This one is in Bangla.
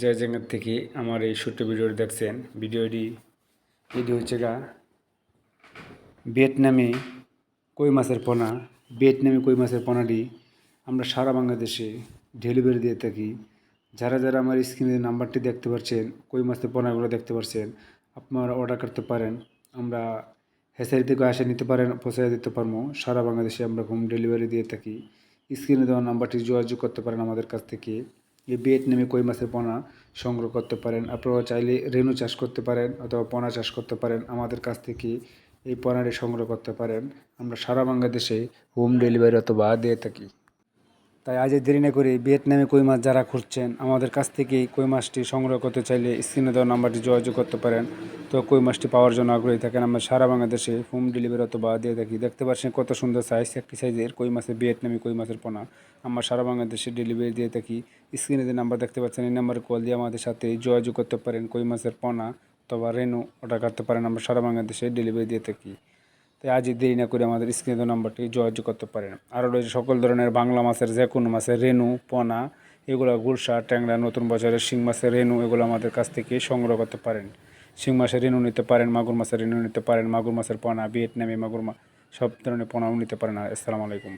যে জায়গা থেকে আমার এই ছোট্ট ভিডিওটি দেখছেন। ভিডিওটি এটি হচ্ছে গা ভিয়েতনামে কই মাছের পোনা। ভিয়েতনামে কই মাছের পোনাটি আমরা সারা বাংলাদেশে ডেলিভারি দিয়ে থাকি। যারা যারা আমার স্ক্রিনের নাম্বারটি দেখতে পাচ্ছেন, কই মাছের পোনাগুলো দেখতে পাচ্ছেন, আপনারা অর্ডার করতে পারেন। আমরা হেসারি থেকে আসে নিতে পারেন পৌঁছে দিতে পারব। সারা বাংলাদেশে আমরা হোম ডেলিভারি দিয়ে থাকি। স্ক্রিনে দেওয়া নাম্বারটি যোগাযোগ করতে পারেন আমাদের কাছ থেকে। এই ভিয়েতনামে কই মাছের পোনা সংগ্রহ করতে পারেন। আপনারা চাইলে রেনু চাষ করতে পারেন অথবা পোনা চাষ করতে পারেন। আমাদের কাছ থেকে এই পোনাটি সংগ্রহ করতে পারেন। আমরা সারা বাংলাদেশে হোম ডেলিভারি অথবা দিয়ে থাকি। তাই আজ দেরি না করে ভিয়েতনামে কই মাছ যারা খুঁজছেন, আমাদের কাছ থেকে কই মাছটি সংগ্রহ করতে চাইলে স্ক্রিনে দেওয়া নাম্বারটি যোগাযোগ করতে পারেন। তো কই মাছটি পাওয়ার জন্য আগ্রহী থাকেন, আমরা সারা বাংলাদেশে হোম ডেলিভারি অথবা দিয়ে থাকি। দেখতে পাচ্ছেন কত সুন্দর সাইজ একটি সাইজের কই মাছের, ভিয়েতনামি কই মাছের পোনা। আমরা সারা বাংলাদেশে ডেলিভারি দিয়ে থাকি। স্ক্রিনে যে নাম্বার দেখতে পাচ্ছেন, এই নাম্বারে কল দিয়ে আমাদের সাথে যোগাযোগ করতে পারেন, কই মাছের পোনা অথবা রেনু অর্ডার করতে পারেন। আমরা সারা বাংলাদেশে ডেলিভারি দিয়ে থাকি। তাই আজই দেরি না করে আমাদের স্ক্রিনে নাম্বারটি যোগাযোগ করতে পারেন। আরও রয়েছে সকল ধরনের বাংলা মাছের যে কোনো মাছের রেনু পোনা, এগুলো গুলশা, ট্যাংরা, নতুন বছরের শিং মাছের রেনু এগুলো আমাদের কাছ থেকে সংগ্রহ করতে পারেন। শিং মাছের রেনু নিতে পারেন, মাগুর মাছের রেনু নিতে পারেন, মাগুর মাছের পোনা, ভিয়েতনামি মাগুর মা সব ধরনের পোনাও নিতে পারেন। আসসালামু আলাইকুম।